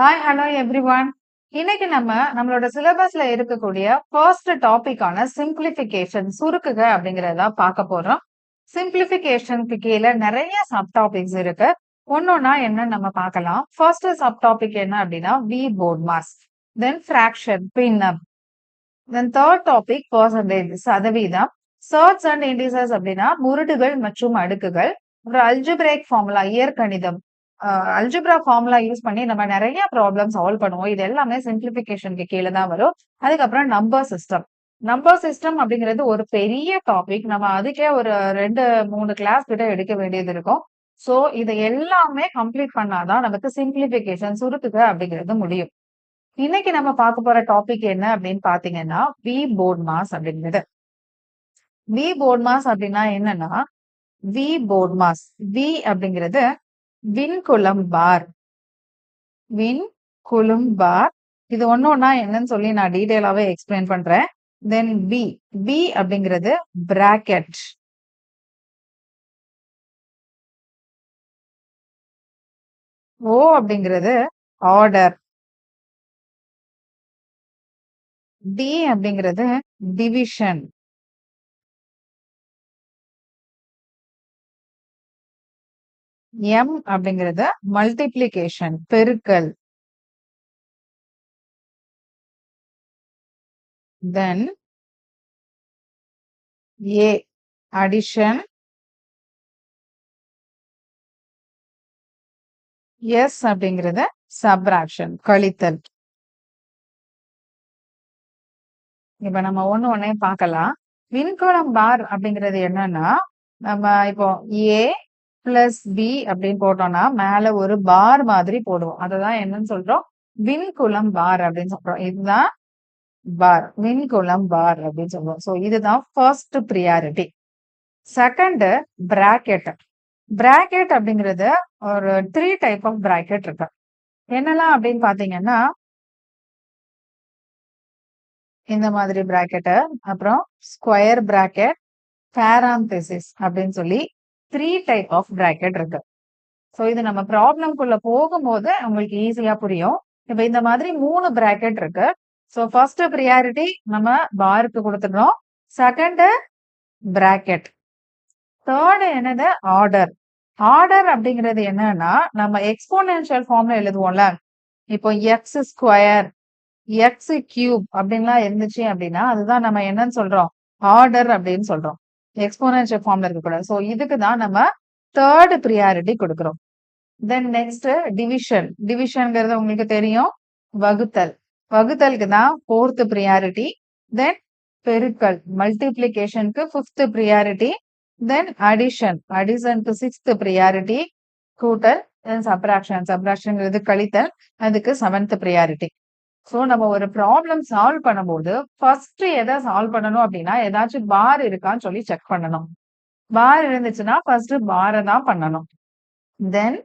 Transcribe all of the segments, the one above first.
Hi hello every one இன்னைக்கு நம்ம நம்மளோட சிலபஸ்ல இருக்கக்கூடிய ஃபர்ஸ்ட் டாபிக்கான சிம்பிளிஃபிகேஷன் சுருக்குக அப்படிங்கறத பார்க்க போறோம். சிம்பிளிஃபிகேஷனுக்கு கீழே நிறைய சப் டாபிக்ஸ் இருக்கு. ஒன்னொன்னா என்னன்னு நம்ம பார்க்கலாம். ஃபர்ஸ்ட் சப் டாபிக் என்ன அப்படின்னா we board mass then fraction பின்னம். தென் தேர்ட் டாபிக் பர்சன்டேஜ் சதவீதம். சர்ட்ஸ் அண்ட் இண்டிசஸ் அப்படின்னா முருடுகள் மற்றும் அடுக்குகள். அப்புறம் அல்ஜிபிரேக் ஃபார்முலா இயற்கணிதம். அல்ஜிப்ரா ஃபார்முலா யூஸ் பண்ணி நம்ம நிறைய ப்ராப்ளம் சால்வ் பண்ணுவோம். இது எல்லாமே சிம்பிளிஃபிகேஷனுக்கு கீழே தான் வரும். அதுக்கப்புறம் நம்பர் சிஸ்டம் நம்பர் சிஸ்டம் அப்படிங்கிறது ஒரு பெரிய டாபிக் நம்ம அதுக்கே ஒரு ரெண்டு மூணு கிளாஸ் கிட்ட எடுக்க வேண்டியது இருக்கும். ஸோ இதை எல்லாமே கம்ப்ளீட் பண்ணாதான் நமக்கு சிம்பிளிஃபிகேஷன் சுருக்குக அப்படிங்கிறது முடியும். இன்னைக்கு நம்ம பார்க்க போற டாபிக் என்ன அப்படின்னு பாத்தீங்கன்னா வி போர்ட் மாஸ் அப்படிங்கிறது. வி போர்ட் மாஸ் அப்படின்னா என்னன்னா வி போர்ட் மாஸ் வி அப்படிங்கிறது விண்குலம் பார் வின் குலும் பார் இது ஒன்னொன்னா என்னன்னு சொல்லி நான் டீடைலாவே எக்ஸ்பிளைன் பண்றேன். தென் பி பி அப்படிங்கிறது பிராக்கெட் ஓ அப்படிங்கிறது ஆர்டர் டி அப்படிங்கிறது டிவிஷன் எம் அப்படிங்கிறது மல்டிப்ளிகேஷன் பெருக்கல். தென் ஏ அடிஷன் எஸ் அப்படிங்கறது சப்ராக்ஷன் கழித்தல். இப்ப நம்ம ஒண்ணு ஒன்னே பார்க்கலாம். விண்கோளம் பார் அப்படிங்கிறது என்னன்னா நம்ம இப்போ ஏ பிளஸ் பி அப்படின்னு போட்டோம்னா மேல ஒரு பார் மாதிரி போடுவோம். அததான் என்னன்னு சொல்றோம்? விண்குலம் பார் அப்படின்னு சொல்றோம். இதுதான் பார் விண்குலம் பார் அப்படின்னு சொல்லுவோம். சோ இதுதான் first priority second bracket bracket அப்படிங்கிறது ஒரு த்ரீ டைப் ஆஃப் பிராக்கெட் இருக்கு. என்னெல்லாம் அப்படின்னு பாத்தீங்கன்னா இந்த மாதிரி பிராக்கெட்டு அப்புறம் ஸ்கொயர் பிராக்கெட் பேராந்தசிஸ் அப்படின்னு சொல்லி த்ரீ டைப் ஆஃப் பிராக்கெட் இருக்கு. ஸோ இது நம்ம ப்ராப்ளம்குள்ள போகும்போது உங்களுக்கு ஈஸியா புரியும். இப்போ இந்த மாதிரி மூணு பிராக்கெட் இருக்கு. ஸோ ஃபர்ஸ்ட் ப்ரியாரிட்டி நம்ம பாருக்கு கொடுத்துடுறோம். செகண்ட் பிராக்கெட் தேர்டு என்னது? ஆர்டர் ஆர்டர் அப்படிங்கிறது என்னன்னா நம்ம எக்ஸ்போனென்ஷியல் ஃபார்ம்ல எழுதுவோம்ல. இப்போ எக்ஸ் ஸ்கொயர் எக்ஸ் கியூப் அப்படின்லாம் இருந்துச்சு அப்படின்னா அதுதான் நம்ம என்னன்னு சொல்றோம்? ஆர்டர் அப்படின்னு சொல்றோம். எக்ஸ்போனன்ஷியல் ஃபார்ம்ல இருக்கக்கூடாது ஸோ இதுக்கு தான் நம்ம தேர்ட் ப்ரியாரிட்டி கொடுக்குறோம். தென் நெக்ஸ்ட் டிவிஷன் டிவிஷன்ங்கிறது உங்களுக்கு தெரியும். வகுத்தல். வகுத்தலுக்கு தான் ஃபோர்த் ப்ரியாரிட்டி தென் பெருக்கல். மல்டிப்ளிகேஷனுக்கு ஃபிஃப்த் ப்ரியாரிட்டி தென் அடிஷன் அடிஷனுக்கு சிக்ஸ்த் ப்ரியாரிட்டி கூட்டல் தென் சப்ராக்ஷன் சப்ராக்ஷன்ங்கிறது கழித்தல். அதுக்கு செவன்த் ப்ரியாரிட்டி ஸோ நம்ம ஒரு ப்ராப்ளம் சால்வ் பண்ணும்போது ஃபர்ஸ்ட் எதை சால்வ் பண்ணணும் அப்படின்னா ஏதாச்சும் பார் இருக்கான்னு சொல்லி செக் பண்ணணும். பார் இருந்துச்சுன்னா ஃபர்ஸ்ட் பாரை தான் பண்ணணும். தென்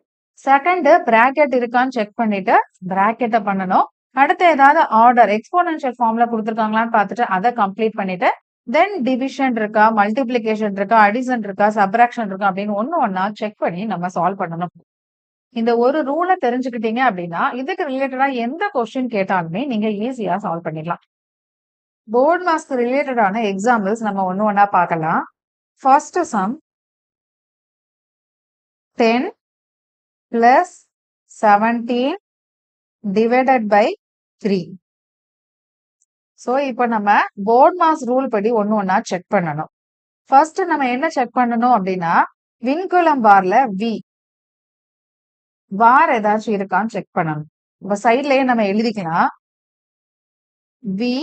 செகண்ட் பிராக்கெட் இருக்கான்னு செக் பண்ணிட்டு பிராக்கெட்டை பண்ணணும். அடுத்து ஏதாவது ஆர்டர் எக்ஸ்போனன்ஷியல் ஃபார்ம்ல கொடுத்துருக்காங்களான்னு பார்த்துட்டு அதை கம்ப்ளீட் பண்ணிட்டு தென் டிவிஷன் இருக்கா மல்டிபிளிகேஷன் இருக்கா அடிசன் இருக்கா சப்ராக்ஷன் இருக்கா அப்படின்னு ஒன்னு ஒன்னா செக் பண்ணி நம்ம சால்வ் பண்ணணும். இந்த ஒரு ரூலை தெரிஞ்சுக்கிட்டீங்க அப்படின்னா இதுக்கு ரிலேட்டடா எந்த கொஸ்டின் கேட்டாலுமே நீங்க ஈஸியா சால்வ் பண்ணிடலாம். போர்ட் மாஸ்க்கு ரிலேட்டடான எக்ஸாம்பிள்ஸ் நம்ம ஒன்னு ஒன்னா பார்க்கலாம். First sum ten plus seventeen divided by three so இப்போ நம்ம போர்ட் மாஸ் ரூல் படி ஒன்று ஒன்றா செக் பண்ணணும். ஃபர்ஸ்ட் நம்ம என்ன செக் பண்ணணும் அப்படின்னா விண்குலம் பார்ல வி வார் ஏதாச்சும் இருக்கான்னு செக் பண்ணணும். இப்ப சைட்லயே நம்ம எழுதிக்கலாம் வி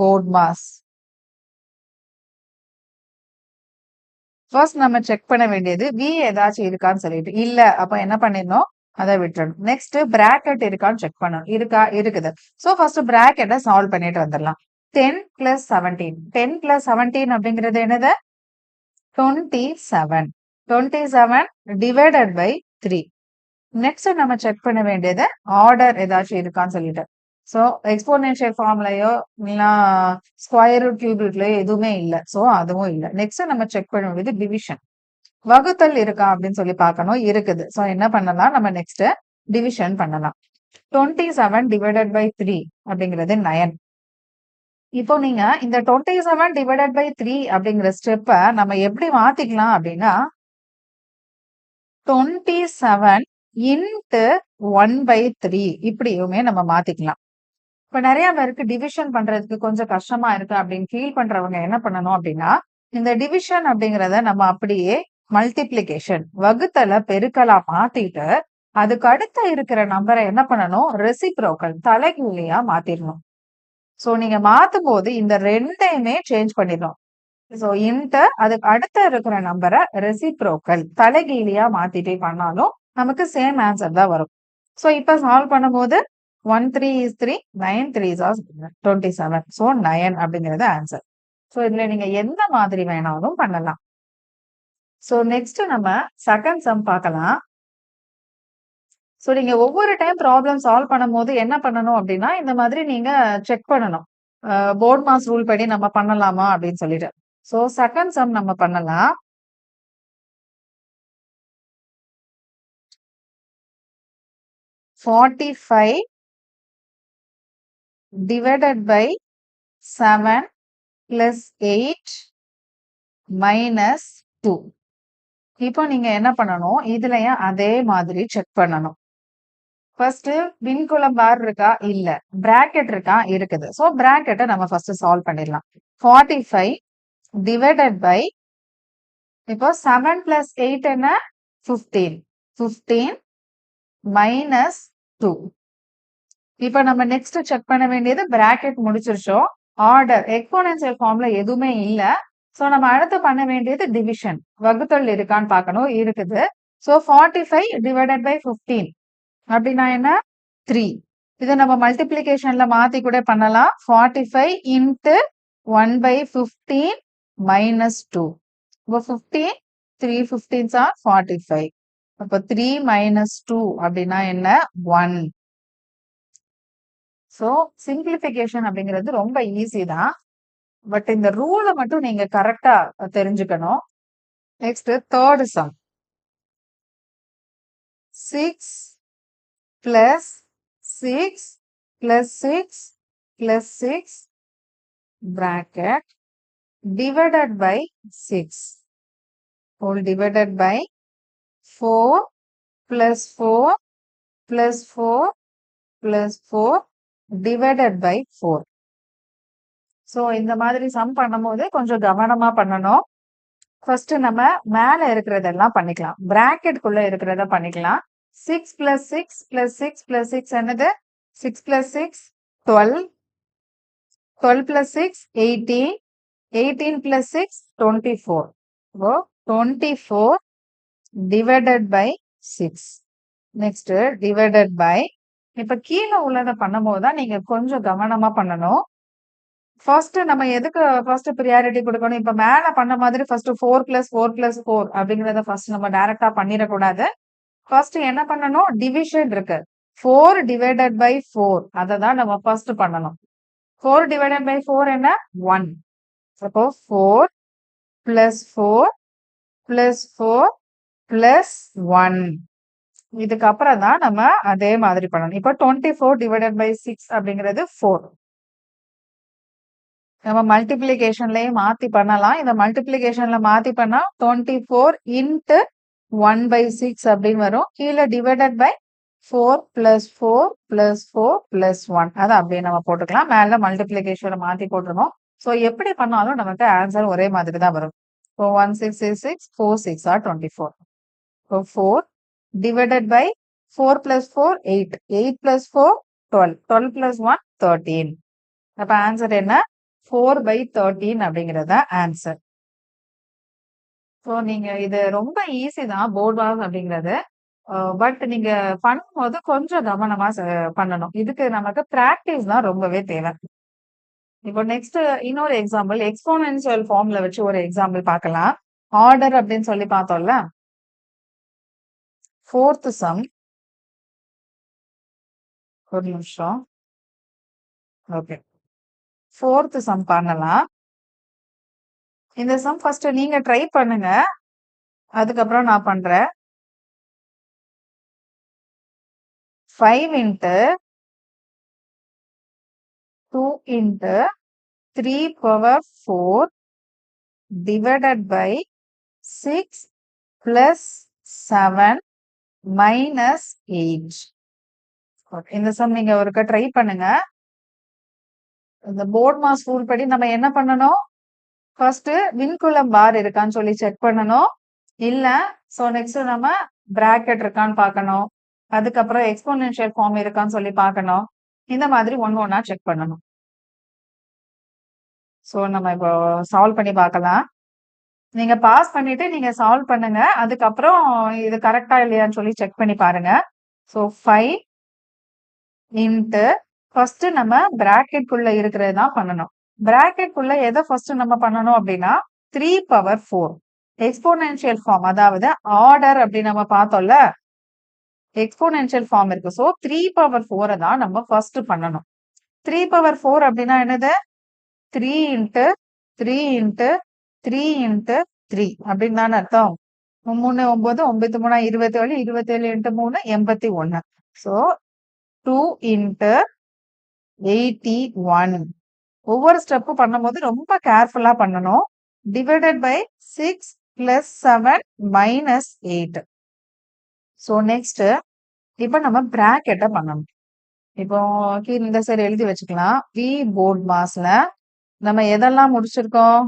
போர்ட் மாஸ் ஃபர்ஸ்ட் நம்ம செக் பண்ண வேண்டியது வி ஏதாச்சும் இருக்கான்னு சொல்லிட்டு. இல்ல அப்ப என்ன பண்ணிடணும்? அதை விட்டுறணும். நெக்ஸ்ட் பிராக்கெட் இருக்கான்னு செக் பண்ணணும். இருக்கா? இருக்குது. ஸோ ஃபர்ஸ்ட் பிராக்கெட்டை சால்வ் பண்ணிட்டு வந்துடலாம். Ten plus seventeen ten plus seventeen அப்படிங்கிறது என்னது? Twenty seven twenty seven divided by three next நம்ம செக் பண்ண வேண்டியது ஆர்டர் ஏதாச்சும் இருக்கான்னு சொல்லிட்டு. ஸோ எக்ஸ்போனென்ஷியல் ஃபார்ம்லயோ இல்லைன்னா ஸ்கொயர் ரூட் கியூப் ரூட்லயோ எதுவுமே இல்லை. ஸோ அதுவும் இல்லை. நெக்ஸ்ட் நம்ம செக் பண்ண வேண்டியது டிவிஷன் வகுத்தல் இருக்கா அப்படின்னு சொல்லி பார்க்கணும். இருக்குது. ஸோ என்ன பண்ணலாம்? நம்ம நெக்ஸ்ட் டிவிஷன் பண்ணலாம். Twenty seven divided by three அப்படிங்கிறது நயன் இப்போ நீங்க இந்த twenty seven divided by three அப்படிங்கிற ஸ்டெப்பை நம்ம எப்படி மாத்திக்கலாம் அப்படின்னா twenty seven into one by three இப்படியுமே நம்ம மாத்திக்கலாம். இப்ப நிறைய பேருக்கு டிவிஷன் பண்றதுக்கு கொஞ்சம் கஷ்டமா இருக்கு அப்படின்னு ஃபீல் பண்றவங்க என்ன பண்ணணும் அப்படின்னா இந்த டிவிஷன் அப்படிங்கிறத நம்ம அப்படியே மல்டிப்ளிகேஷன் வகுத்தல பெருக்கலா மாத்திட்டு அதுக்கு அடுத்த இருக்கிற நம்பரை என்ன பண்ணணும்? ரெசிப்ரோக்கல் தலைகீழியா மாத்திடணும். சோ நீங்க மாத்தும் போது இந்த ரெண்டையுமே சேஞ்ச் பண்ணிடணும். சோ இன்ட்டு அதுக்கு அடுத்த இருக்கிற நம்பரை ரெசிப்ரோக்கல் தலைகீழியா மாத்திட்டே பண்ணாலும் நமக்கு சேம் ஆன்சர் தான் வரும். ஸோ இப்போ சால்வ் பண்ணும்போது one three is three nine three is twenty seven so nine அப்படிங்கிறது ஆன்சர் ஸோ இதுல நீங்க எந்த மாதிரி வேணாலும் பண்ணலாம். ஸோ நெக்ஸ்ட் நம்ம செகண்ட் சம் பார்க்கலாம். ஸோ நீங்க ஒவ்வொரு டைம் ப்ராப்ளம் சால்வ் பண்ணும்போது என்ன பண்ணணும் அப்படின்னா இந்த மாதிரி நீங்க செக் பண்ணணும். போர்ட் மாஸ் ரூல் படி நம்ம பண்ணலாமா அப்படின்னு சொல்லிட்டு. ஸோ செகண்ட் சம் நம்ம பண்ணலாம். Forty five divided by 7 plus 8 minus 2. இப்போ நீங்க என்ன பண்ணணும்? இதுலயும் அதே மாதிரி செக் பண்ணணும். ஃபர்ஸ்ட் விண்குளம் பார் இருக்கா? இல்ல. பிராக்கெட் இருக்கா? இருக்குது. ஸோ பிராக்கெட்டை நம்ம ஃபர்ஸ்ட் சால்வ் பண்ணிடலாம். ஃபார்ட்டி ஃபைவ் டிவைடட் பை இப்போ செவன் பிளஸ் எயிட் என்ன? ஃபிஃப்டீன் ஃபிஃப்டீன் மைனஸ் டூ இப்ப நம்ம நெக்ஸ்ட் செக் பண்ண வேண்டியது பிராக்கெட் முடிச்சிருச்சோம் ஆர்டர் எக்ஸ்போனன்சியல் ஃபார்ம்ல எதுவுமே இல்ல. சோ நம்ம அடுத்து பண்ண வேண்டியது டிவிஷன் வகுத்தல் இருக்கான்னு பார்க்கணும். இருக்குது. So forty five divided by fifteen அப்படின்னா என்ன? த்ரீ இதை நம்ம மல்டிப்ளிகேஷன்ல மாத்தி கூட பண்ணலாம். Forty five into one by fifteen minus two இப்போ fifteen three fifteens are forty five அப்போ த்ரீ மைனஸ் டூ அப்படின்னா என்ன? ஒன் ஸோ சிம்பிளிஃபிகேஷன் அப்படிங்கிறது ரொம்ப ஈஸி தான். பட் இந்த ரூலை மட்டும் நீங்க கரெக்டா தெரிஞ்சுக்கணும். Next third sum six plus six plus six plus six bracket divided by 6 whole divided by four plus four plus four plus four divided by four so இந்த மாதிரி சம் பண்ணும்போது கொஞ்சம் கவனமா பண்ணணும். ஃபர்ஸ்ட் நம்ம மேல இருக்கிறதெல்லாம் பண்ணிக்கலாம். பிராக்கெட்குள்ள இருக்கிறத பண்ணிக்கலாம். Six plus six plus six plus six என்னது? Six plus six twelve twelve plus six eighteen eighteen plus six twenty four oh twenty four divided by six next divided by இப்ப கீழே உள்ளதை பண்ணும்போது தான் நீங்க கொஞ்சம் கவனமா பண்ணணும். ஃபர்ஸ்ட் நம்ம எதுக்கு ஃபர்ஸ்ட் ப்ரியாரிட்டி கொடுக்கணும்? இப்ப மேல பண்ண மாதிரி first four plus four plus four அப்படிங்கறத ஃபர்ஸ்ட் நம்ம டைரக்டா பண்ணிடக்கூடாது. ஃபர்ஸ்ட் என்ன பண்ணணும்? டிவிஷன் இருக்கு. ஃபோர் டிவைடட் பை ஃபோர் அதை தான் நம்ம ஃபர்ஸ்ட் பண்ணணும். ஃபோர் டிவைடட் பை ஃபோர் என்ன? ஒன் அப்போ four plus four plus four plus one இதுக்கப்புறம் தான் நம்ம அதே மாதிரி பண்ணணும். இப்போ twenty four divided by six அப்படிங்கிறது ஃபோர் நம்ம மல்டிபிளிகேஷன்லயே மாத்தி பண்ணலாம். இந்த மல்டிப்ளிகேஷன்ல மாத்தி பண்ணா twenty four into one by six அப்படின்னு வரும். கீழே divided by four plus four plus four plus one அதை அப்படியே நம்ம போட்டுக்கலாம். மேல மல்டிப்ளிகேஷனை மாத்தி போட்டுருவோம். ஸோ எப்படி பண்ணாலும் நமக்கு ஆன்சர் ஒரே மாதிரி தான் வரும். இப்போ one six six six four six are twenty four இப்போ four divided by four plus four eight eight plus four twelve twelve plus one thirteen அப்போ ஆன்சர் என்ன? ஃபோர் பை தேர்ட்டீன் அப்படிங்கிறத ஆன்சர் ஸோ நீங்க இது ரொம்ப ஈஸி தான் board was அப்படிங்கிறது. But நீங்க பண்ணும்போது கொஞ்சம் கவனமா பண்ணணும். இதுக்கு நமக்கு பிராக்டிஸ் தான் ரொம்பவே தேவை. இப்போ நெக்ஸ்ட் இன்னொரு எக்ஸாம்பிள் எக்ஸ்போனன்சியல் ஃபார்ம்ல வச்சு ஒரு எக்ஸாம்பிள் பார்க்கலாம். ஆர்டர் அப்படின்னு சொல்லி பார்த்தோம்ல? ஃபோர்த் சம் ஒரு நிமிஷம். ஓகே ஃபோர்த் சம் பண்ணலாம். இந்த சம் ஃபர்ஸ்ட் நீங்க ட்ரை பண்ணுங்க. அதுக்கப்புறம் நான் பண்றேன். Five into two into three power four divided by six plus seven minus eight இந்த சம் நீங்க ஒருக்க ட்ரை பண்ணுங்க. இந்த போர்ட் மாஸ் ரூல் படி நம்ம என்ன பண்ணணும்? ஃபர்ஸ்ட் விண்குலம் பார் இருக்கான்னு சொல்லி செக் பண்ணணும். இல்ல சோ நெக்ஸ்ட் நம்ம பிராக்கெட் இருக்கான்னு பார்க்கணும். அதுக்கப்புறம் எக்ஸ்போனென்ஷியல் ஃபார்ம் இருக்கான்னு சொல்லி பார்க்கணும். இந்த மாதிரி ஒன்னு ஒன்னா செக் பண்ணணும். ஸோ நம்ம இப்போ சால்வ் பண்ணி பார்க்கலாம். நீங்க பாஸ் பண்ணிட்டு நீங்க சால்வ் பண்ணுங்க. அதுக்கப்புறம் இது கரெக்டா இல்லையான்னு சொல்லி செக் பண்ணி பாருங்க. ஸோ ஃபைவ் இன்ட்டு ஃபர்ஸ்ட் நம்ம பிராக்கெட் குள்ள இருக்கிறது தான் பண்ணணும். பிராக்கெட் குள்ள எதை ஃபர்ஸ்ட் நம்ம பண்ணணும் அப்படின்னா three power four exponential form அதாவது ஆர்டர் அப்படி நம்ம பார்த்தோம்ல. எக்ஸ்போனென்ஷியல் ஃபார்ம் இருக்கு. ஸோ த்ரீ பவர் ஃபோரை தான் நம்ம ஃபர்ஸ்ட் பண்ணணும். த்ரீ பவர் ஃபோர் அப்படின்னா என்னது? Three into three into three into three அப்படின்னு தானே அர்த்தம் மூணு ஒன்பது ஒன்பத்தி மூணா இருபத்தி ஏழு இருபத்தி ஏழு இன்ட்டு மூணு எண்பத்தி ஒன்னு so two into eighty one ஒவ்வொரு ஸ்டெப்பும் பண்ணும்போது ரொம்ப கேர்ஃபுல்லா பண்ணணும். Divided by six plus seven minus eight so next இப்போ நம்ம ப்ராக்கெட்டை பண்ணணும். இப்போ கீழ் இந்த சைடு எழுதி வச்சுக்கலாம். வி போர்ட் மாஸ்ல நம்ம எதெல்லாம் முடிச்சிருக்கோம்?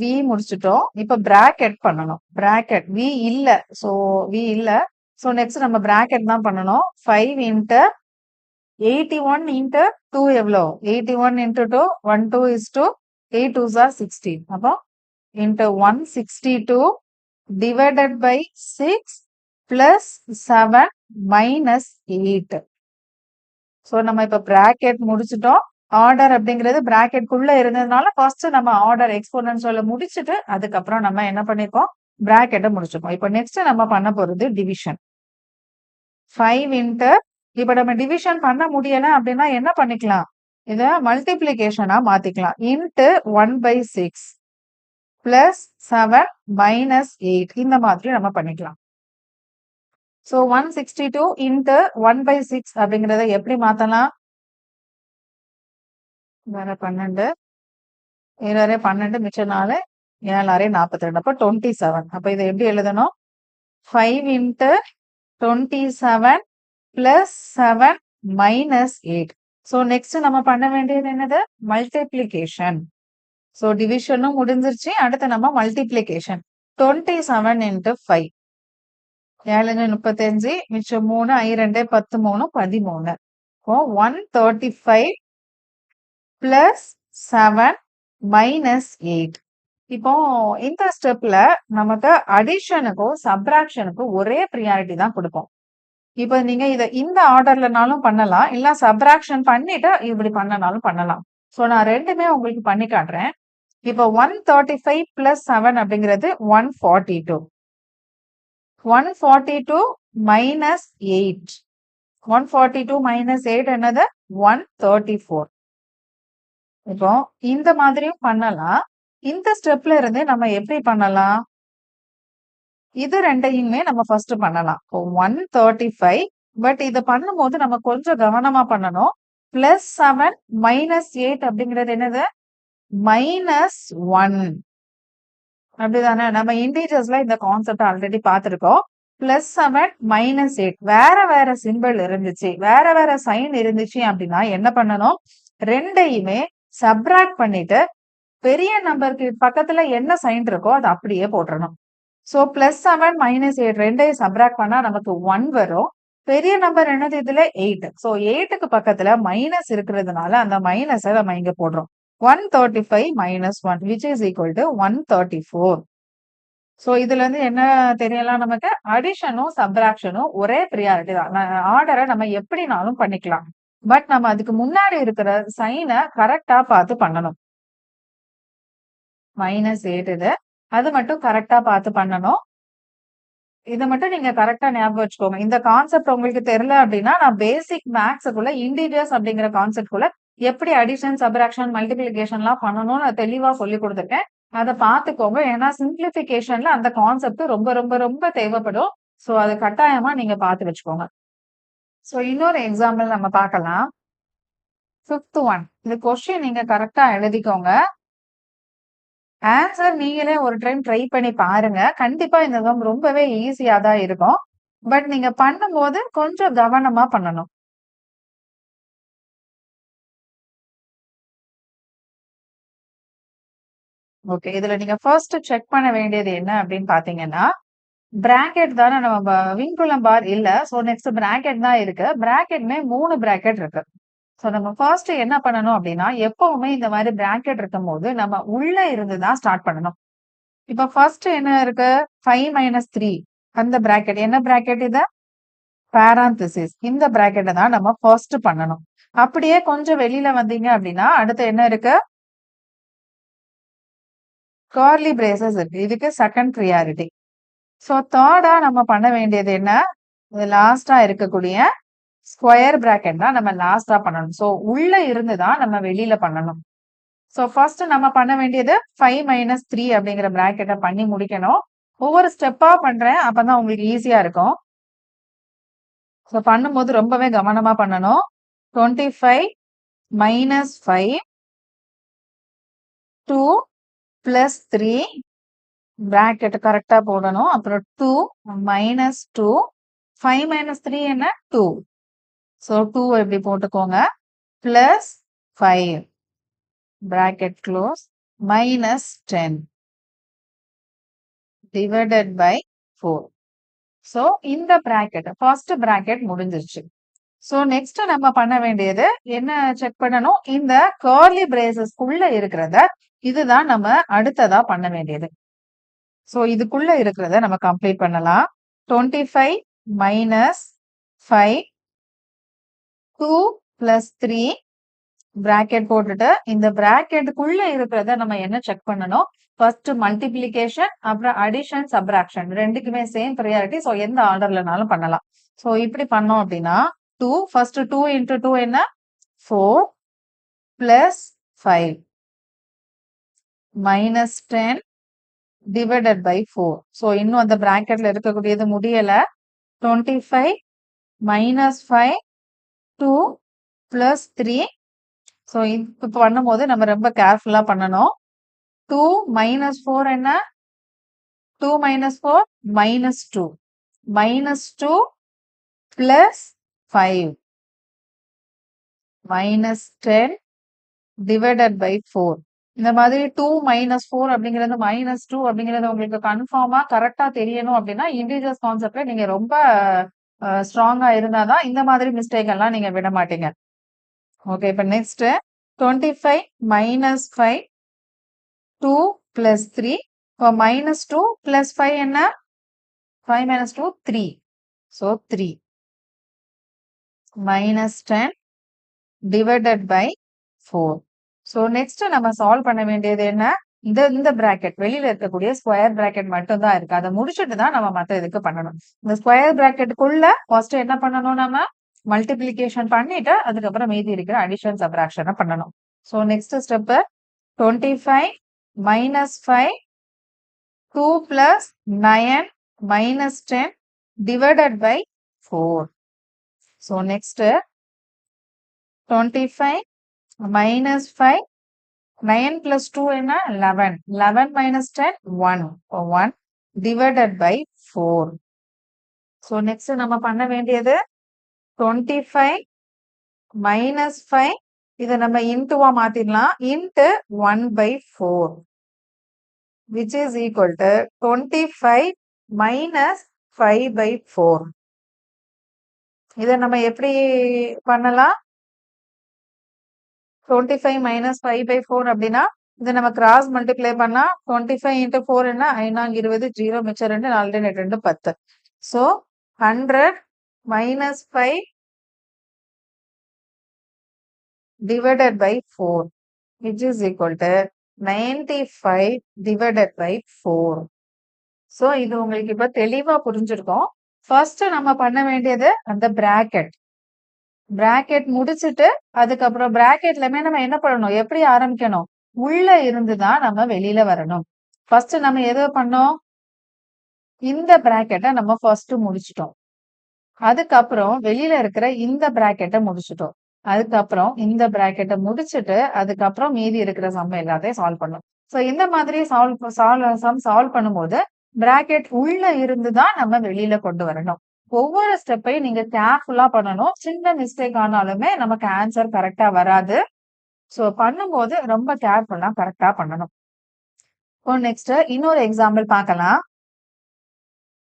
வி முடிச்சிட்டோம். இப்ப பிராக்கெட் பண்ணணும். பிராக்கெட் வி இல்ல. சோ வி இல்ல. சோ நெக்ஸ்ட் நம்ம பிராக்கெட் தான் பண்ணணும். Five into eighty one into two எவ்வளோ eighty one into two one two is two eight two sir sixteen அப்போ into one sixty two divided by six plus seven minus eight so நம்ம இப்போ bracket முடிச்சிட்டோம். Order அப்படிங்கிறது பிராக்கெட்குள்ள இருந்ததுனால first நம்ம order எக்ஸ்போனன்ஷியல முடிச்சுட்டு அதுக்கப்புறம் நம்ம என்ன பண்ணிருக்கோம்? பிராக்கெட்டை முடிச்சிருக்கோம். இப்போ நெக்ஸ்ட் நம்ம பண்ண போறது டிவிஷன் ஃபைவ் இன்ட்டு இப்போ நம்ம டிவிஷன் பண்ண முடியல அப்படின்னா என்ன பண்ணிக்கலாம்? இத மல்டிபிளிகேஷனா மாத்திக்கலாம். Into one by six plus seven minus eight இந்த மாதிரி நம்ம பண்ணிக்கலாம். So one sixty two into one by six அப்படிங்கிறத எப்படி மாத்தலாம்? வேற பன்னெண்டு. ஏழாரே பன்னெண்டு மிச்சம் நாலு ஏழாரே நாற்பத்தி ரெண்டு அப்போ டுவெண்ட்டி செவன் அப்போ இதை எப்படி எழுதணும்? Five into twenty seven plus seven minus eight so next நம்ம பண்ண வேண்டியது என்னது? மல்டிப்ளிகேஷன் ஸோ டிவிஷனும் முடிஞ்சிருச்சு. அடுத்து நம்ம multiplication twenty seven into five ஏழு முப்பத்தஞ்சு மிச்சம் மூணு ஐ ரெண்டு பத்து மூணு பதிமூணு. One thirty five plus seven minus eight இப்போ இந்த ஸ்டெப்ல நமக்கு அடிஷனுக்கும் சப்ராக்ஷனுக்கும் ஒரே ப்ரியாரிட்டி தான் கொடுப்போம் இப்போ நீங்க இதை இந்த ஆர்டர்லனாலும் பண்ணலாம் இல்ல சப்ராக்ஷன் பண்ணிட்டு இப்படி பண்ணனாலும் பண்ணலாம். ஸோ நான் ரெண்டுமே உங்களுக்கு பண்ணி காட்டுறேன். இப்போ one thirty five plus seven அப்படிங்கிறது one forty two one forty two minus eight one forty two minus eight என்னது? ஒன் தேர்ட்டி ஃபோர் இப்போ இந்த மாதிரியும் பண்ணலாம். இந்த ஸ்டெப்ல இருந்தே நம்ம எப்படி பண்ணலாம்? இது ரெண்டையுமே நம்ம ஃபர்ஸ்ட் பண்ணலாம். ஒன் தேர்ட்டி ஃபைவ் பட் இதை பண்ணும்போது நம்ம கொஞ்சம் கவனமா பண்ணணும். பிளஸ் செவன் மைனஸ் எயிட் அப்படிங்கிறது என்னது? மைனஸ் ஒன் அப்படிதானே? நம்ம இண்டீஜர்ஸ்ல இந்த கான்செப்ட் ஆல்ரெடி பார்த்துருக்கோம். பிளஸ் செவன் மைனஸ் எயிட் வேற வேற சிம்பிள் இருந்துச்சு. வேற வேற சைன் இருந்துச்சு அப்படின்னா என்ன பண்ணணும்? ரெண்டையுமே சப்ராக்ட் பண்ணிட்டு பெரிய நம்பருக்கு பக்கத்துல என்ன சைன் இருக்கோ அதை அப்படியே போட்டுறணும். So plus seven minus eight ரெண்டையும் சப்ராக்ட் பண்ணா நமக்கு ஒன் வரும். பெரிய நம்பர் என்னது இதுல? எயிட் ஸோ எயிட்டுக்கு பக்கத்துல மைனஸ் இருக்கிறதுனால அந்த மைனஸை நம்ம இங்க போடுறோம். One thirty five minus one which is equal to one thirty four so இதுல இருந்து என்ன தெரியலாம் நமக்கு? அடிஷனும் சப்ராக்ஷனும் ஒரே ப்ரியாரிட்டி தான். ஆர்டரை நம்ம எப்படினாலும் பண்ணிக்கலாம். பட் நம்ம அதுக்கு முன்னாடி இருக்கிற சைனை கரெக்டா பார்த்து பண்ணணும். மைனஸ் எயிட் இது. அது மட்டும் கரெக்டா பார்த்து பண்ணணும். இதை மட்டும் நீங்க கரெக்டா ஞாபகம் வச்சுக்கோங்க. இந்த கான்செப்ட் உங்களுக்கு தெரியல அப்படின்னா நான் பேசிக் மேக்ஸுக்குள்ள இன்டீஜர்ஸ் அப்படிங்கிற கான்செப்ட்குள்ள எப்படி அடிஷன் சப்ராக்ஷன் மல்டிபிளிகேஷன்லாம் பண்ணணும்னு நான் தெளிவா சொல்லி கொடுத்துருக்கேன். அதை பார்த்துக்கோங்க. ஏன்னா சிம்பிளிபிகேஷன்ல அந்த கான்செப்ட் ரொம்ப ரொம்ப ரொம்ப தேவைப்படும். ஸோ அது கட்டாயமா நீங்க பார்த்து வச்சுக்கோங்க. ஸோ இன்னொரு எக்ஸாம்பிள் நம்ம பார்க்கலாம். ஃபிஃப்த் ஒன் இந்த கொஸ்டின் நீங்க கரெக்டா எழுதிக்கோங்க. ஆன்சர் நீங்களே ஒரு டைம் ட்ரை பண்ணி பாருங்க. கண்டிப்பா இந்த சம் ரொம்பவே ஈஸியா தான் இருக்கும். பட் நீங்க பண்ணும்போது கொஞ்சம் கவனமா பண்ணணும். ஓகே இதுல நீங்க ஃபர்ஸ்ட் செக் பண்ண வேண்டியது என்ன அப்படின்னு பாத்தீங்கன்னா பிராக்கெட் தானே நம்ம விங்குலம் பார் இல்ல. ஸோ நெக்ஸ்ட் பிராக்கெட் தான் இருக்கு. பிராக்கெட்மே மூணு பிராக்கெட் இருக்கு. ஸோ நம்ம ஃபர்ஸ்ட் என்ன பண்ணணும் அப்படின்னா எப்பவுமே இந்த மாதிரி பிராக்கெட் இருக்கும் போது நம்ம உள்ள இருந்து தான் ஸ்டார்ட் பண்ணணும். இப்போ ஃபர்ஸ்ட் என்ன இருக்கு? ஃபைவ் மைனஸ் த்ரீ அந்த பிராக்கெட் என்ன பிராக்கெட் இது? பேராந்திசிஸ் இந்த பிராக்கெட்டை தான் நம்ம ஃபர்ஸ்ட் பண்ணணும். அப்படியே கொஞ்சம் வெளியில வந்தீங்க அப்படின்னா அடுத்து என்ன இருக்கு? கார்லி பிரேசஸ் இருக்கு. இதுக்கு செகண்ட் ப்ரியாரிட்டி ஸோ தேர்டா நம்ம பண்ண வேண்டியது என்ன? லாஸ்டா இருக்கக்கூடிய ஸ்கொயர் பிராக்கெட் தான் நம்ம லாஸ்டா பண்ணணும். ஸோ உள்ள இருந்து தான் நம்ம வெளியில பண்ணணும். ஸோ ஃபர்ஸ்ட் நம்ம பண்ண வேண்டியது ஃபைவ் மைனஸ் த்ரீ அப்படிங்கிற பிராக்கெட்டை பண்ணி முடிக்கணும். ஒவ்வொரு ஸ்டெப்பா பண்றேன் அப்பதான் உங்களுக்கு ஈஸியா இருக்கும். ஸோ பண்ணும்போது ரொம்பவே கவனமா பண்ணணும். Twenty five minus five two plus three bracket கரெக்டா போடணும். அப்புறம் two minus two five minus three என்ன? டூ ஸோ டூ எப்படி போட்டுக்கோங்க. Plus five bracket close minus ten divided by four so இந்த பிராக்கெட் ஃபர்ஸ்ட் பிராக்கெட் முடிஞ்சிருச்சு. ஸோ நெக்ஸ்ட் நம்ம பண்ண வேண்டியது என்ன செக் பண்ணணும்? இந்த கர்லி பிரேசஸ்க்குள்ள இருக்கிறத இதுதான் நம்ம அடுத்ததா பண்ண வேண்டியது. ஸோ இதுக்குள்ள இருக்கிறத நம்ம கம்ப்ளீட் பண்ணலாம். Twenty five minus five two plus three bracket போட்டுட்டு இந்த பிராக்கெட்டுக்குள்ள இருக்கிறத நம்ம என்ன செக் பண்ணணும்? ஃபர்ஸ்ட் மல்டிபிளிகேஷன் அப்புறம் அடிஷன் சப்ராக்ஷன் ரெண்டுக்குமே சேம் ப்ரியாரிட்டி ஸோ எந்த ஆர்டர்லனாலும் பண்ணலாம். ஸோ இப்படி பண்ணோம் அப்படின்னா two first two into two என்ன? Four plus five minus ten divided by four so இன்னும் அந்த பிராக்கெட்ல இருக்கக்கூடியது முடியல. Twenty five minus five two plus three so இப்போ பண்ணும்போது நம்ம ரொம்ப கேர்ஃபுல்லாக பண்ணணும். டூ மைனஸ் ஃபோர் என்ன? Two minus four minus two minus two plus five minus ten divided by four இந்த மாதிரி டூ மைனஸ் ஃபோர் அப்படிங்கிறது மைனஸ் டூ அப்படிங்கிறது உங்களுக்கு கன்ஃபார்மா கரெக்டா தெரியணும் அப்படின்னா இண்டிவிஜுவல்ஸ் கான்செப்ட்ல நீங்க ரொம்ப ஸ்ட்ராங்கா இருந்தாதான் இந்த மாதிரி மிஸ்டேக் எல்லாம் நீங்க விட மாட்டீங்க. ஓகே இப்போ next twenty five minus five two plus three இப்போ மைனஸ் டூ பிளஸ் ஃபைவ் என்ன? Five minus two three so three minus ten divided by four so next நம்ம சால்வ் பண்ண வேண்டியது என்ன? இந்த இந்த பிராக்கெட் வெளியில இருக்கக்கூடிய ஸ்கொயர் பிராக்கெட் மட்டும் தான் இருக்கு. அதை முடிச்சுட்டு தான் நம்ம மற்ற இதுக்கு பண்ணணும். இந்த ஸ்கொயர் பிராக்கெட்டுக்குள்ள ஃபர்ஸ்ட் என்ன பண்ணணும் நம்ம? மல்டிபிளிகேஷன் பண்ணிட்டு அதுக்கப்புறம் மீதி இருக்கிற அடிஷன் சப்ராக்ஷனை பண்ணணும். So next step twenty five minus five two plus nine minus ten divided by four so next twenty five minus five nine plus two என்ன eleven eleven minus ten one one divided by four so next நம்ம பண்ண வேண்டியது twenty five minus five இதை நம்ம இன்ட்டுவா மாத்திடலாம் into one by four which is equal to twenty five minus five by four இதை நம்ம எப்படி பண்ணலாம் twenty five minus five by four அப்படின்னா இதை நம்ம கிராஸ் மல்டிப்ளை பண்ணா டுவெண்ட்டி ஃபைவ் இன்ட்டு ஃபோர் என்ன? ஐநாங்க இருபது ஜீரோ மிச்சம் ரெண்டு நாலு ரெண்டு ரெண்டு பத்து. So hundred minus five divided by four it is equal to ninety five divided by four so இது உங்களுக்கு இப்போ தெளிவாக புரிஞ்சிருக்கும். ஃபர்ஸ்ட் நம்ம பண்ண வேண்டியது அந்த பிராக்கெட் பிராக்கெட் முடிச்சுட்டு அதுக்கப்புறம் பிராக்கெட்லமே நம்ம என்ன பண்ணணும்? எப்படி ஆரம்பிக்கணும்? உள்ள இருந்து தான் நம்ம வெளியில வரணும். ஃபர்ஸ்ட் நம்ம எதை பண்ணோம்? இந்த பிராக்கெட்டை நம்ம ஃபர்ஸ்ட் முடிச்சிட்டோம். அதுக்கப்புறம் வெளியில இருக்கிற இந்த பிராக்கெட்டை முடிச்சிட்டோம். அதுக்கப்புறம் இந்த பிராக்கெட்டை முடிச்சுட்டு, அதுக்கப்புறம் மீதி இருக்கிற சம் எல்லாத்தையும் சால்வ் பண்ணணும். ஸோ இந்த மாதிரி சால்வ் சால்வ் சம் சால்வ் பண்ணும்போது, பிராக்கெட் உள்ள இருந்து தான் நம்ம வெளியில கொண்டு வரணும். ஒவ்வொரு ஸ்டெப்பையும் நீங்க கேர்ஃபுல்லா பண்ணணும். சின்ன மிஸ்டேக் ஆனாலுமே நமக்கு ஆன்சர் கரெக்டா வராது. ஸோ பண்ணும்போது ரொம்ப கேர்ஃபுல்லா கரெக்டா பண்ணணும். இப்போ நெக்ஸ்ட் இன்னொரு எக்ஸாம்பிள் பார்க்கலாம்.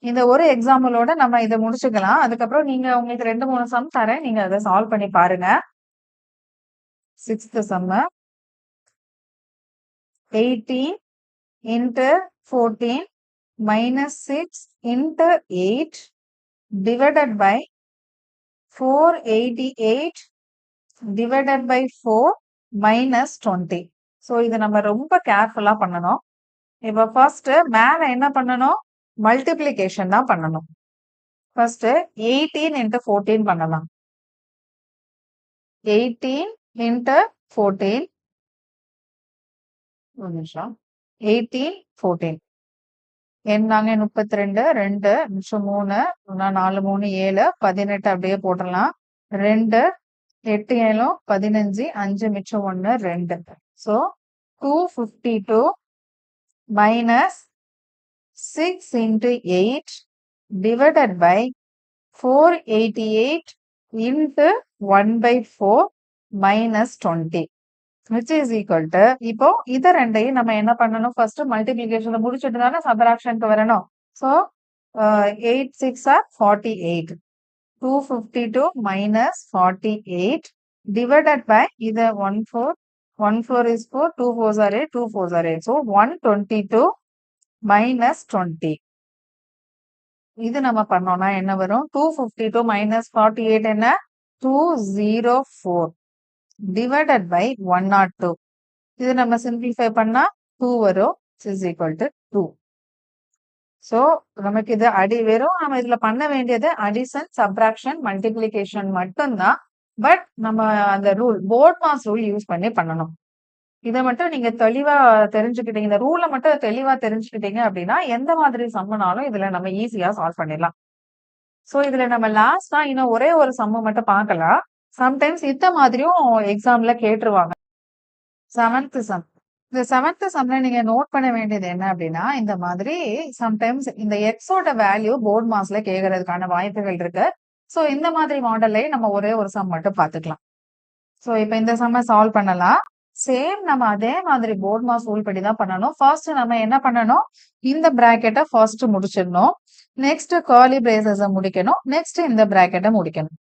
இந்த ஒரு எக்ஸாம்பிளோட நம்ம இதை முடிச்சுக்கலாம். அதுக்கப்புறம் நீங்க உங்களுக்கு 2, 3 சம் தரேன். நீங்க அதை சால்வ் பண்ணி பாருங்க. Sixth sum. Eighteen into fourteen minus six into eight divided by 488 divided by 4 minus 20. So இது நம்ம ரொம்ப கேர்ஃபுல்லாக பண்ணணும். இப்போ ஃபர்ஸ்ட் மேலே என்ன பண்ணணும்? மல்டிப்ளிகேஷன் தான் பண்ணணும். ஃபர்ஸ்ட் 18 இன்ட்டு 14 பண்ணலாம். 18 இன்ட்டு 14 ஒரு நிமிஷம். 18, எண்ணாங்க முப்பத்தி ரெண்டு ரெண்டு மிச்சம் மூணு நாலு மூணு ஏழு பதினெட்டு அப்படியே போடலாம் ரெண்டு எட்டு ஏழும் பதினஞ்சு அஞ்சு மிச்சம் ஒன்று ரெண்டு. So two fifty two minus six into eight divided by four eighty eight into one by four minus twenty which is equal to இப்போ இதை ரெண்டையும் நம்ம என்ன பண்ணணும்? ஃபர்ஸ்ட் மல்டிபிளிகேஷன் முடிச்சுட்டு தானே சபராக்ஷனுக்கு வரணும். So eight six are forty eight two fifty two minus forty eight divided by இது one four one four is four two fours are eight two fours are eight so one twenty two minus twenty இது நம்ம பண்ணோம்னா என்ன வரும்? Two fifty two minus forty eight என்ன? Two zero four divided by 102. இது நம்ம simplify பண்ணா 2 வரும். Is equal to 2. ஸோ நமக்கு இது அடி வெறும் நம்ம இதுல பண்ண வேண்டியது அடிஷன், சப்ராக்ஷன் மல்டிபிளிகேஷன் மட்டும் தான். பட் நம்ம அந்த rule BODMAS rule use பண்ணி பண்ணணும். இத மட்டும் நீங்க தெளிவா தெரிஞ்சுக்கிட்டீங்க. இந்த ரூலை மட்டும் தெளிவா தெரிஞ்சுக்கிட்டீங்க அப்படின்னா, எந்த மாதிரி சம்மனாலும் இதுல நம்ம ஈஸியா சால்வ் பண்ணிடலாம். ஸோ இதுல நம்ம லாஸ்ட்டா இன்னும் ஒரே ஒரு சம்ம மட்டும் பார்க்கலாம். சம்டைம்ஸ் இந்த மாதிரியும் எக்ஸாம்ல கேட்டுருவாங்க. Seventh sum. இந்த செவன்த் சம்ல நீங்க நோட் பண்ண வேண்டியது என்ன அப்படின்னா, இந்த மாதிரி சம்டைம்ஸ் இந்த எக்ஸோட வேல்யூ போர்ட் மாஸ்ல கேட்கறதுக்கான வாய்ப்புகள் இருக்கு. ஸோ இந்த மாதிரி மாடல்லே நம்ம ஒரே ஒரு சம் மட்டும் பார்த்துக்கலாம். ஸோ இப்போ இந்த சம்ம சால்வ் பண்ணலாம். சேம் நம்ம அதே மாதிரி போர்ட் மாஸ் ரூல் படி தான் பண்ணணும். ஃபர்ஸ்ட் நம்ம என்ன பண்ணணும்? இந்த பிராக்கெட்டை ஃபர்ஸ்ட் முடிச்சிடணும். நெக்ஸ்ட் காலி பிரேசஸை முடிக்கணும். நெக்ஸ்ட் இந்த பிராக்கெட்டை முடிக்கணும்.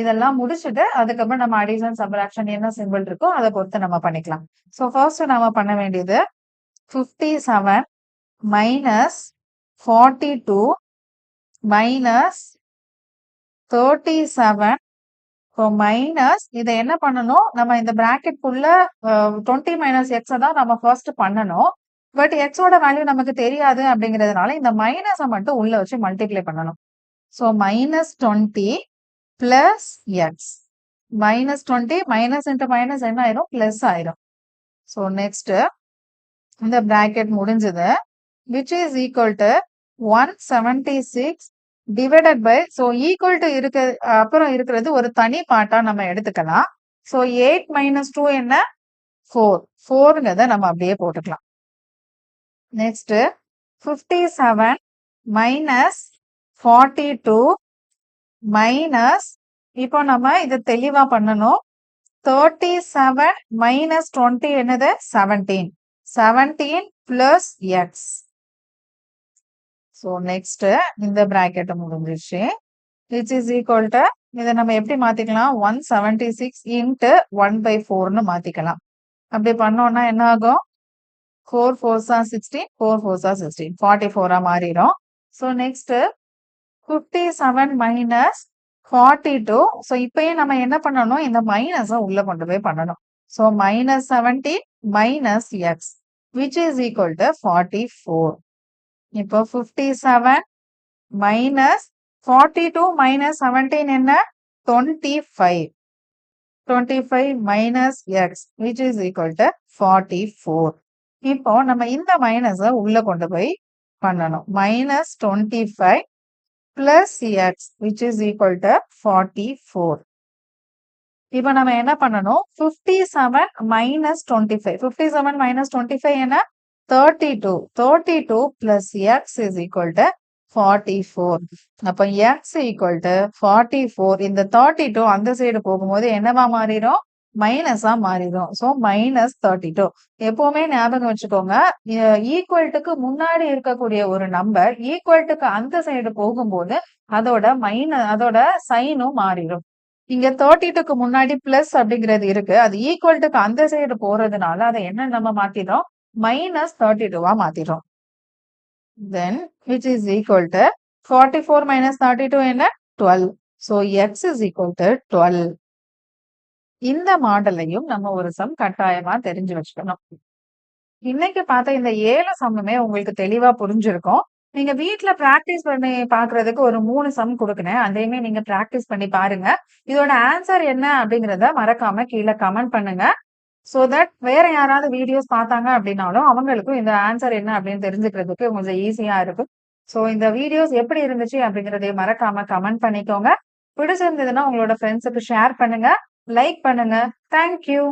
இதெல்லாம் முடிச்சுட்டு அதுக்கப்புறம் நம்ம அடிஷன், சப்ராக்ஷன் என்ன சிம்பிள் இருக்கோ அதை பொறுத்து நம்ம பண்ணிக்கலாம். ஸோ ஃபர்ஸ்ட் நம்ம பண்ண வேண்டியது 57 மைனஸ் 42 மைனஸ் 37 இப்போ மைனஸ் இதை என்ன பண்ணணும்? நம்ம இந்த பிராக்கெட்குள்ள அ 20 மைனஸ் எக்ஸை தான் நம்ம ஃபர்ஸ்ட் பண்ணணும். பட் எக்ஸோட வேல்யூ நமக்கு தெரியாது அப்படிங்கிறதுனால இந்த மைனஸை மட்டும் உள்ள வச்சு மல்டிப்ளை பண்ணணும். So minus 20 plus x. Minus 20 minus into minus என்ன ஆயிரும்? பிளஸ் ஆயிரும். ஸோ நெக்ஸ்ட் இந்த பிராக்கெட் முடிஞ்சது. Which is equal to 176 divided by so equal to இருக்க அப்புறம் இருக்கிறது ஒரு தனி பார்ட்டா நம்ம எடுத்துக்கலாம். ஸோ எயிட் மைனஸ் டூ என்ன? 4. 4ங்கிறத நம்ம அப்படியே போட்டுக்கலாம். நெக்ஸ்ட் 57 மைனஸ் 42 மைனஸ் இப்போ நம்ம இது தெளிவா பண்ணணும். தேர்ட்டி செவன் மைனஸ் டுவெண்ட்டி என்னது? Seventeen seventeen plus x so next இந்த ப்ராக்கெட் முடிஞ்சிருச்சு. விச் இஸ் ஈக்குவல் டு இதை நம்ம எப்படி மாத்திக்கலாம்? One seventy six into one by ஃபோர்னு மாத்திக்கலாம். அப்படி பண்ணோம்னா என்ன ஆகும்? ஃபோர் ஃபோர்ஸா சிக்ஸ்டீன் ஃபோர் ஃபோர்ஸா சிக்ஸ்டீன் ஃபார்ட்டி ஃபோரா மாறிடும். ஸோ நெக்ஸ்ட்டு 57 மைனஸ் 42 ஸோ இப்பயே நம்ம என்ன பண்ணணும்? இந்த மைனஸ உள்ள கொண்டு போய் பண்ணணும். So minus 17 minus x which is equal to 44. இப்போ 57 மைனஸ் 42 மைனஸ் 17 என்ன? 25. 25 minus x which is equal to 44. இப்போ நம்ம இந்த மைனஸை உள்ள கொண்டு போய் பண்ணணும். Minus 25 five plus which is equal equal forty four இப்போ நம்ம என்ன பண்ணணும்? Fifty seven minus twenty five fifty seven minus twenty five என்ன? Thirty two thirty two plus x is equal to forty four அப்போ x equal to forty four இந்த thirty two அந்த side போகும்போது என்னவா மாறிடும்? மைனஸா மாறிடும். ஸோ மைனஸ் தேர்ட்டி டூ எப்பவுமே ஞாபகம் வச்சுக்கோங்க ஈக்குவல்ட்டுக்கு முன்னாடி இருக்கக்கூடிய ஒரு நம்பர் ஈக்குவல்ட்டுக்கு அந்த சைடு போகும்போது அதோட மைன அதோட சைனும் மாறிடும். இங்க தேர்ட்டி டூக்கு முன்னாடி பிளஸ் அப்படிங்கிறது இருக்கு. அது ஈக்குவல்ட்டுக்கு அந்த சைடு போறதுனால அதை என்ன நம்ம மாத்திடுறோம் மைனஸ் தேர்ட்டி டூவா மாத்திடுறோம் then which is equal to forty four minus thirty two என்ன? Twelve so x is equal to twelve இந்த மாடலையும் நம்ம ஒரு சம் கட்டாயமா தெரிஞ்சு வச்சுக்கணும். இன்னைக்கு பார்த்த இந்த ஏழு சம்முமே உங்களுக்கு தெளிவா புரிஞ்சிருக்கும். நீங்க வீட்டுல பிராக்டிஸ் பண்ணி பாக்குறதுக்கு ஒரு மூணு சம் கொடுக்குறேன். அதையுமே நீங்க பிராக்டிஸ் பண்ணி பாருங்க. இதோட ஆன்சர் என்ன அப்படிங்கறத மறக்காம கீழே கமெண்ட் பண்ணுங்க. சோ தட் வேற யாராவது வீடியோஸ் பார்த்தாங்க அப்படின்னாலும் அவங்களுக்கும் இந்த ஆன்சர் என்ன அப்படின்னு தெரிஞ்சுக்கிறதுக்கு கொஞ்சம் ஈஸியா இருக்கும். சோ இந்த வீடியோஸ் எப்படி இருந்துச்சு அப்படிங்கறதையும் மறக்காம கமெண்ட் பண்ணிக்கோங்க. பிடிச்சிருந்ததுன்னா உங்களோட ஃப்ரெண்ட்ஸுக்கு ஷேர் பண்ணுங்க. லைக் பண்ணுங்க. தேங்க்யூ